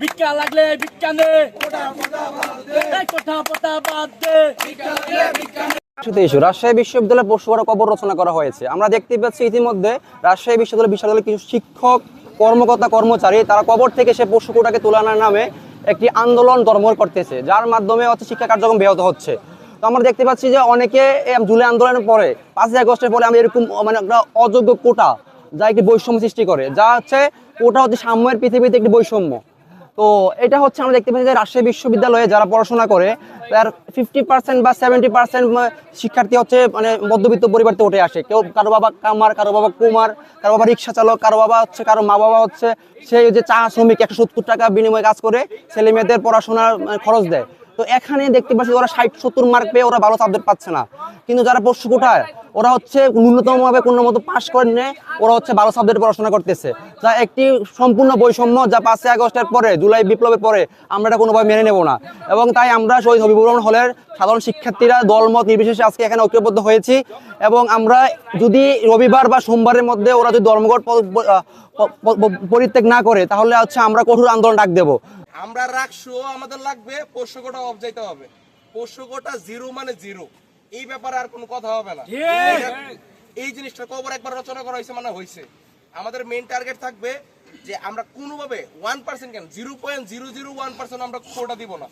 ভিক্ষা লাগলে ভিক্ষা নে কথা বাদ দে। রাজশাহী বিশ্ববিদ্যালয়ে পশু বড় কবর রচনা করা হয়েছে। আমরা দেখতে পাচ্ছি ইতিমধ্যে রাজশাহী বিশ্ববিদ্যালয় বিশ্ববিদ্যালয়ের কিছু শিক্ষক, কর্মকর্তা, কর্মচারী, তারা কবর থেকে সে পশু পশুকুটাকে তোলানোর নামে একটি আন্দোলন দরমর করতেছে, যার মাধ্যমে হচ্ছে শিক্ষা কার্যক্রম ব্যাহত হচ্ছে। তো আমরা দেখতে পাচ্ছি যে অনেকে জুলাই আন্দোলনের পরে, পাঁচই আগস্টের পরে আমি এরকম মানে একটা অযোগ্য কোটা, যা একটি বৈষম্য সৃষ্টি করে, যা হচ্ছে কোটা হচ্ছে সাম্যের পৃথিবীতে একটি বৈষম্য। তো এটা হচ্ছে আমরা দেখতে পাচ্ছি যে রাজশাহী বিশ্ববিদ্যালয়ে যারা পড়াশোনা করে তার ফিফটি পার্সেন্ট বা সেভেন্টি পার্সেন্ট শিক্ষার্থী হচ্ছে মানে মধ্যবিত্ত পরিবারতে উঠে আসে। কেউ কারও বাবা কামার কারও বাবা কুমার কারও বাবা রিক্সা চালক কারও বাবা হচ্ছে কারও মা বাবা হচ্ছে সেই যে চা শ্রমিক একশো সত্তর টাকা বিনিময়ে কাজ করে ছেলে মেয়েদের পড়াশোনার মানে, খরচ দেয়। তো এখানে দেখতে পাচ্ছি ওরা ষাট, সত্তর মার্ক পেয়ে ওরা ভালো সাবজেক্ট পাচ্ছে না। কিন্তু যারা পশু কোঠায়, ওরা হচ্ছে ন্যূনতম ভাবে কোনো মতো পাশ করে নিয়ে ওরা হচ্ছে ভালো সাবজেক্ট পড়াশোনা করতেছে। যা একটি সম্পূর্ণ বৈষম্য যা পাঁচই আগস্টের পরে, জুলাই বিপ্লবের পরে আমরা এটা কোনোভাবে মেনে নেব না। এবং তাই আমরা শহীদ হবিবুর হলের সাধারণ শিক্ষার্থীরা দলমত নির্বিশেষে আজকে এখানে ঐক্যবদ্ধ হয়েছি। এবং আমরা যদি রবিবার বা সোমবারের মধ্যে ওরা যদি ধর্মঘট পরিত্যাগ না করে, তাহলে হচ্ছে আমরা কঠোর আন্দোলন ডাক দেবো। আমরা রাখশো আমাদের লাগবে পোষ্য কোটা অফ যাইতে হবে। পোষ্য কোটা জিরো মানে জিরো এই ব্যাপারে আর কোনো কথা হবে না। এই জিনিসটা কবর একবার রচনা করা হয়েছে মানে হয়েছে। আমাদের মেইন টার্গেট থাকবে যে আমরা কোনোভাবে ওয়ান পার্সেন্ট কেন? Zero point zero zero one percent আমরা কোটা দিব না।